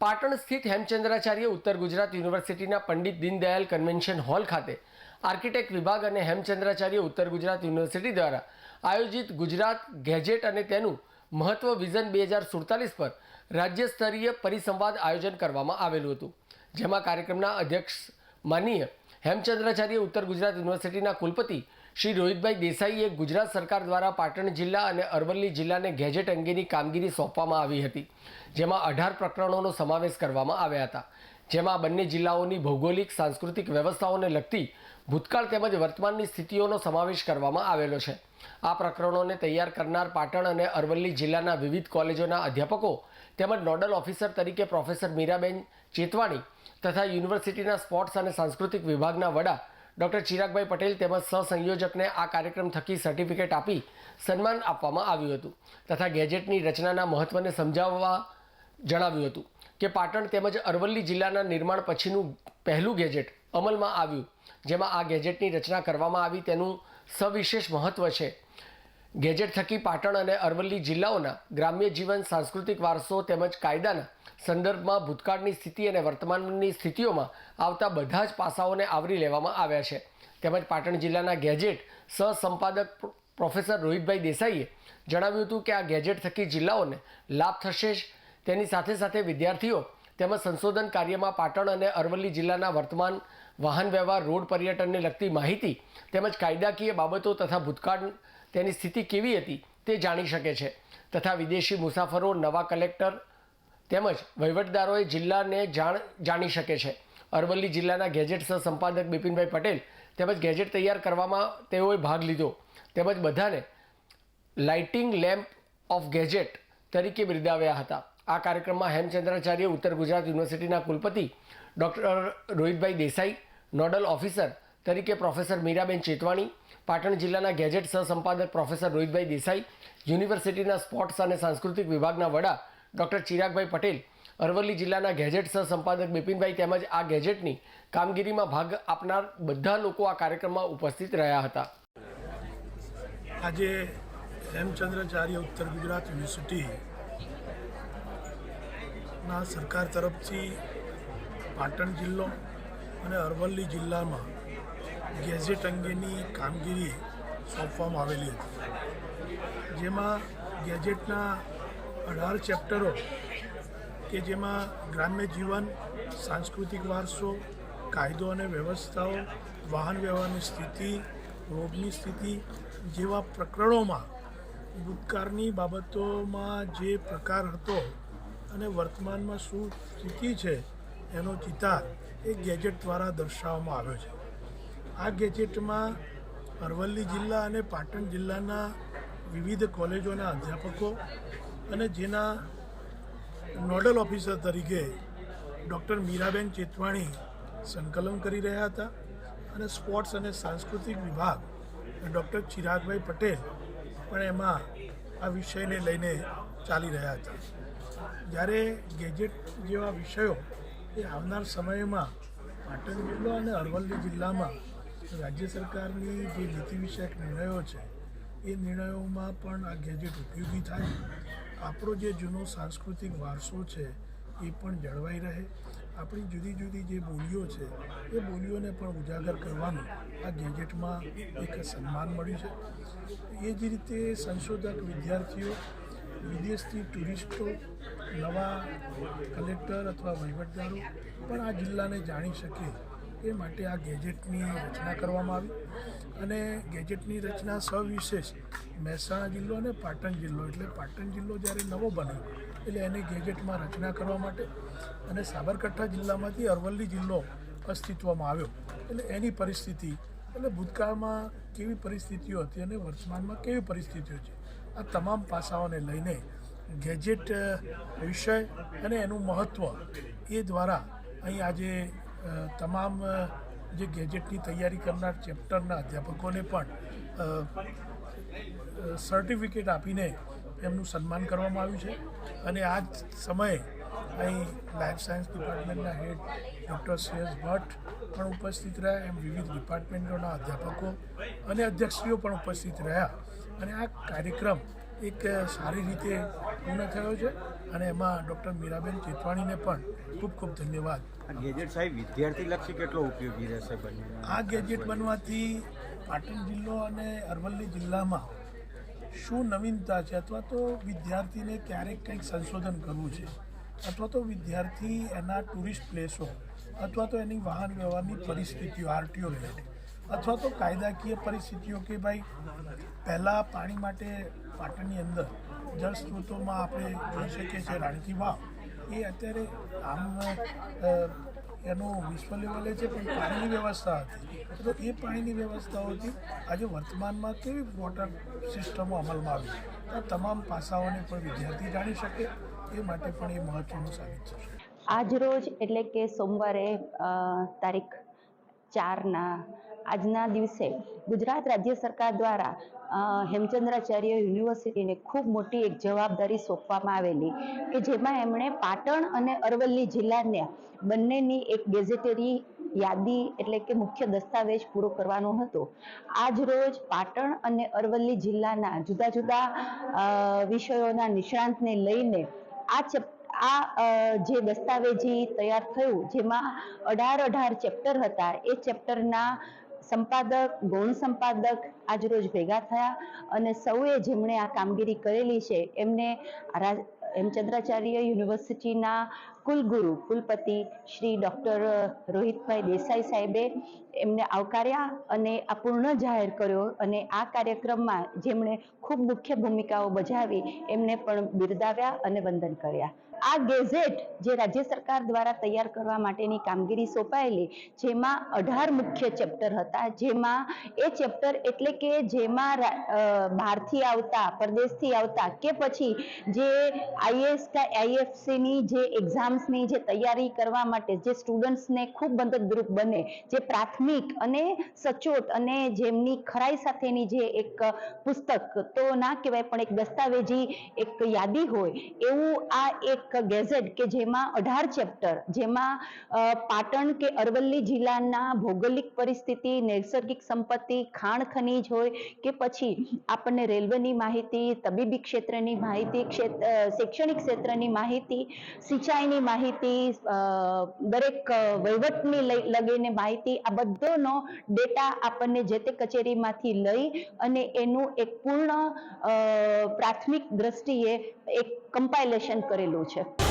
પાટણ સ્થિત હેમચંદ્રાચાર્ય ઉત્તર ગુજરાત યુનિવર્સિટીના પંડિત દીનદયાલ કન્વેન્શન હોલ ખાતે આર્કિટેક્ટ વિભાગ અને હેમચંદ્રાચાર્ય ઉત્તર ગુજરાત યુનિવર્સિટી દ્વારા આયોજિત ગુજરાત ગેજેટ અને તેનું મહત્વ વિઝન બે હજાર સુડતાલીસ પર રાજ્ય સ્તરીય પરિસંવાદ આયોજન કરવામાં આવેલું હતું. જેમાં કાર્યક્રમના અધ્યક્ષ માનીય હેમચંદ્રાચાર્ય ઉત્તર ગુજરાત યુનિવર્સિટીના કુલપતિ શ્રી રોહિતભાઈ દેસાઈએ ગુજરાત સરકાર દ્વારા પાટણ જિલ્લા અને અરવલ્લી જિલ્લાને ગેજેટ અંગેની કામગીરી સોંપવામાં આવી હતી, જેમાં અઢાર પ્રકરણોનો સમાવેશ કરવામાં આવ્યા હતા. જેમાં બંને જિલ્લાઓની ભૌગોલિક, સાંસ્કૃતિક વ્યવસ્થાઓને લગતી ભૂતકાળ તેમજ વર્તમાનની સ્થિતિઓનો સમાવેશ કરવામાં આવેલો છે. આ પ્રકરણોને તૈયાર કરનાર પાટણ અને અરવલ્લી જિલ્લાના વિવિધ કોલેજોના અધ્યાપકો તેમજ નોડલ ઓફિસર તરીકે પ્રોફેસર મીરાબેન ચેતવાણી તથા યુનિવર્સિટીના સ્પોર્ટ્સ અને સાંસ્કૃતિક વિભાગના વડા ડૉક્ટર ચિરાગભાઈ પટેલ તેમજ સહસંયોજકને આ કાર્યક્રમ થકી સર્ટિફિકેટ આપી સન્માન આપવામાં આવ્યું હતું તથા ગેજેટની રચનાના મહત્ત્વને સમજાવવા જણાવ્યું હતું કે પાટણ તેમજ અરવલ્લી જિલ્લાના નિર્માણ પછીનું પહેલું ગેજેટ અમલમાં આવ્યું, જેમાં આ ગેજેટની રચના કરવામાં આવી તેનું સવિશેષ મહત્ત્વ છે. ગેજેટ થકી પાટણ અને અરવલ્લી જિલ્લાઓના ગ્રામ્ય જીવન, સાંસ્કૃતિક વારસો તેમજ કાયદાના સંદર્ભમાં ભૂતકાળની સ્થિતિ અને વર્તમાનની સ્થિતિઓમાં આવતા બધા જ પાસાઓને આવરી લેવામાં આવ્યા છે. તેમજ પાટણ જિલ્લાના ગેજેટ સહસંપાદક પ્રોફેસર રોહિતભાઈ દેસાઈએ જણાવ્યું હતું કે આ ગેજેટ થકી જિલ્લાઓને લાભ થશે જ. તેની સાથે સાથે વિદ્યાર્થીઓ તેમજ સંશોધન કાર્યમાં પાટણ અને અરવલ્લી જિલ્લાના વર્તમાન વાહન વ્યવહાર, રોડ પર્યટનને લગતી માહિતી તેમજ કાયદાકીય બાબતો તથા ભૂતકાળ તેની સ્થિતિ કેવી હતી તે જાણી શકે છે. તથા વિદેશી મુસાફરો, નવા કલેક્ટર તેમજ વહીવટદારોએ જિલ્લાને જાણ જાણી શકે છે. અરવલ્લી જિલ્લાના ગેજેટ સહ સંપાદક બિપિનભાઈ પટેલ તેમજ ગેજેટ તૈયાર કરવામાં તેઓએ ભાગ લીધો. તેમજ બધાને લાઇટિંગ લેમ્પ ઓફ ગેજેટ તરીકે બિરદાવ્યા હતા. આ કાર્યક્રમમાં હેમચંદ્રાચાર્ય, ઉત્તર ગુજરાત યુનિવર્સિટીના કુલપતિ doctor Rohitbhai Desai, nodal officer તરીકે પ્રોફેસર મીરાબેન ચેતવાણી, પાટણ જિલ્લાના ગેજેટ સહસંપાદક પ્રોફેસર રોહિતભાઈ દેસાઈ, યુનિવર્સિટીના સ્પોર્ટ્સ અને સાંસ્કૃતિક વિભાગના વડા ડૉક્ટર ચિરાગભાઈ પટેલ, અરવલ્લી જિલ્લાના ગેજેટ સહસંપાદક બિપિનભાઈ તેમજ આ ગેજેટની કામગીરીમાં ભાગ આપનાર બધા લોકો આ કાર્યક્રમમાં ઉપસ્થિત રહ્યા હતા. આજે હેમચંદ્રાચાર્ય ઉત્તર ગુજરાત યુનિવર્સિટી ના સરકાર તરફથી પાટણ જિલ્લો અને અરવલ્લી જિલ્લામાં ગેઝેટ અંગેની કામગીરી સોંપવામાં આવેલી હતી. જેમાં ગેજેટના અઢાર ચેપ્ટરો કે જેમાં ગ્રામ્ય જીવન, સાંસ્કૃતિક વારસો, કાયદો અને વ્યવસ્થાઓ, વાહન વ્યવહારની સ્થિતિ, રોગની સ્થિતિ જેવા પ્રકરણોમાં ભૂતકાળની બાબતોમાં જે પ્રકાર હતો અને વર્તમાનમાં શું સ્થિતિ છે એનો ચિતાર એ ગેજેટ દ્વારા દર્શાવવામાં આવ્યો છે. આ ગેજેટમાં અરવલ્લી જિલ્લા અને પાટણ જિલ્લાના વિવિધ કોલેજોના અધ્યાપકો અને જેના નોડલ ઓફિસર તરીકે ડૉક્ટર મીરાબેન ચેતવાણી સંકલન કરી રહ્યા હતા અને સ્પોર્ટ્સ અને સાંસ્કૃતિક વિભાગ ડૉક્ટર ચિરાગભાઈ પટેલ પણ એમાં આ વિષયને લઈને ચાલી રહ્યા હતા. જ્યારે ગેજેટ જેવા વિષયો એ આવનાર સમયમાં પાટણ જિલ્લો અને અરવલ્લી જિલ્લામાં રાજ્ય સરકારની જે નીતિ વિષયક નિર્ણયો છે, એ નિર્ણયોમાં પણ આ ગેજેટ ઉપયોગી થાય. આપણો જે જૂનો સાંસ્કૃતિક વારસો છે, એ પણ જળવાઈ રહે. આપણી જુદી જુદી જે બોલીઓ છે, એ બોલીઓને પણ ઉજાગર કરવાનું આ ગેજેટમાં એક સન્માન મળ્યું છે. એ જ રીતે સંશોધક વિદ્યાર્થીઓ, વિદેશથી ટુરિસ્ટો, નવા કલેક્ટર અથવા વહીવટદારો પણ આ જિલ્લાને જાણી શકે એ માટે આ ગેજેટની રચના કરવામાં આવી અને ગેજેટની રચના સવિશેષ મહેસાણા જિલ્લો અને પાટણ જિલ્લો, એટલે પાટણ જિલ્લો જ્યારે નવો બન્યો, એટલે એને ગેજેટમાં રચના કરવા માટે અને સાબરકાંઠા જિલ્લામાંથી અરવલ્લી જિલ્લો અસ્તિત્વમાં આવ્યો. એટલે એની પરિસ્થિતિ, એટલે ભૂતકાળમાં કેવી પરિસ્થિતિઓ હતી અને વર્તમાનમાં કેવી પરિસ્થિતિઓ છે, આ તમામ પાસાઓને લઈને ગેજેટ વિષય અને એનું મહત્ત્વ એ દ્વારા અહીં આજે તમામ જે ગેજેટની તૈયારી કરનાર ચેપ્ટરના અધ્યાપકોને પણ સર્ટિફિકેટ આપીને એમનું સન્માન કરવામાં આવ્યું છે. અને આ જ સમયે અહીં લાઈફ સાયન્સ ડિપાર્ટમેન્ટના હેડ ડૉક્ટર શ્રેયસ ભટ્ટ પણ ઉપસ્થિત રહ્યા, એમ વિવિધ ડિપાર્ટમેન્ટોના અધ્યાપકો અને અધ્યક્ષીઓ પણ ઉપસ્થિત રહ્યા. અને આ કાર્યક્રમ એક સારી રીતે પૂર્ણ થયો છે અને એમાં ડૉક્ટર મીરાબેન ચેતવાણીને પણ ખૂબ ખૂબ ધન્યવાદ. આ ગેજેટ સાહેબ વિદ્યાર્થી લક્ષી કેટલો ઉપયોગી રહેશે આ ગેજેટ બનવાથી પાટણ જિલ્લો અને અરવલ્લી જિલ્લામાં શું નવીનતા છે અથવા તો વિદ્યાર્થીને ક્યારેક કંઈક સંશોધન કરવું છે અથવા તો વિદ્યાર્થી એના ટુરિસ્ટ પ્લેસો અથવા તો એની વાહન વ્યવહારની પરિસ્થિતિઓ આરટીઓ રિલેટેડ અથવા તો કાયદાકીય પરિસ્થિતિઓ કે ભાઈ પહેલાં પાણી માટે પાટણની અંદર જળ સ્ત્રોતોમાં આપણે જોઈ શકીએ છીએ રાણકી વાવ. એ અત્યારે આમ એનું વિશ્વ લેવલે છે, પણ પાણીની વ્યવસ્થા હતી. તો એ પાણીની વ્યવસ્થાઓથી આજે વર્તમાનમાં કેવી વોટર સિસ્ટમો અમલમાં આવી તો તમામ પાસાઓને પણ વિદ્યાર્થી જાણી શકે, એ માટે પણ એ મહત્વનું સાબિત થશે. આજ રોજ એટલે કે સોમવારે તારીખ ચારના આજના દિવસે ગુજરાત રાજ્ય સરકાર દ્વારા હેમચંદ્રાચાર્ય યુનિવર્સિટીને ખૂબ મોટી એક જવાબદારી સોંપવામાં આવેલી કે જેમાં એમણે પાટણ અને અરવલ્લી જિલ્લાને બંનેની એક ગેઝેટરી યાદી એટલે કે મુખ્ય દસ્તાવેજ પૂરો કરવાનો હતો. આજ રોજ પાટણ અને અરવલ્લી જિલ્લાના જુદા જુદા વિષયોના નિષ્ણાંતને લઈને આ ચેપ, આ જે દસ્તાવેજી તૈયાર થયું, જેમાં અઢાર અઢાર ચેપ્ટર હતા, એ ચેપ્ટરના સંપાદક, ગૌણ સંપાદક આજરોજ ભેગા થયા અને સૌએ જેમણે આ કામગીરી કરેલી છે, એમને હેમચંદ્રાચાર્ય યુનિવર્સિટીના કુલગુરુ, કુલપતિ શ્રી ડૉક્ટર રોહિતભાઈ દેસાઈ સાહેબે એમને આવકાર્યા અને આ પૂર્ણ જાહેર કર્યો અને આ કાર્યક્રમમાં જેમણે ખૂબ મુખ્ય ભૂમિકાઓ બજાવી, એમને પણ બિરદાવ્યા અને વંદન કર્યા. આ ગેઝેટ જે રાજ્ય સરકાર દ્વારા તૈયાર કરવા માટેની કામગીરી સોંપાયેલી, જેમાં અઢાર મુખ્ય ચેપ્ટર હતા, જેમાં એ ચેપ્ટર એટલે કે જેમાં બહારથી આવતા, પરદેશથી આવતા કે પછી જે આઈએસ, આઈએફસીની જે એક્ઝામ્સની જે તૈયારી કરવા માટે જે સ્ટુડન્ટ્સને ખૂબ મદદરૂપ બને, જે પ્રાથમિક અને સચોટ અને જેમની ખરાઈ સાથેની જે એક પુસ્તક, તો ના કહેવાય પણ એક દસ્તાવેજી એક યાદી હોય, એવું આ એક ગેઝેટ કે જેમાં અઢાર ચેપ્ટર, જેમાં પાટણ કે અરવલ્લી જિલ્લાના ભૌગોલિક પરિસ્થિતિ, નૈસર્ગિક સંપત્તિ, ખાણ ખનીજ હોય કે પછી આપણને રેલવેની માહિતી, તબીબી ક્ષેત્રની માહિતી શૈક્ષણિક ક્ષેત્રની માહિતી, સિંચાઈની માહિતી દરેક વહીવટની લગીને માહિતી આ બધોનો ડેટા આપણને જે તે કચેરીમાંથી લઈ અને એનું એક પૂર્ણ પ્રાથમિક દ્રષ્ટિએ એક કમ્પાઇલેશન કરેલું છે.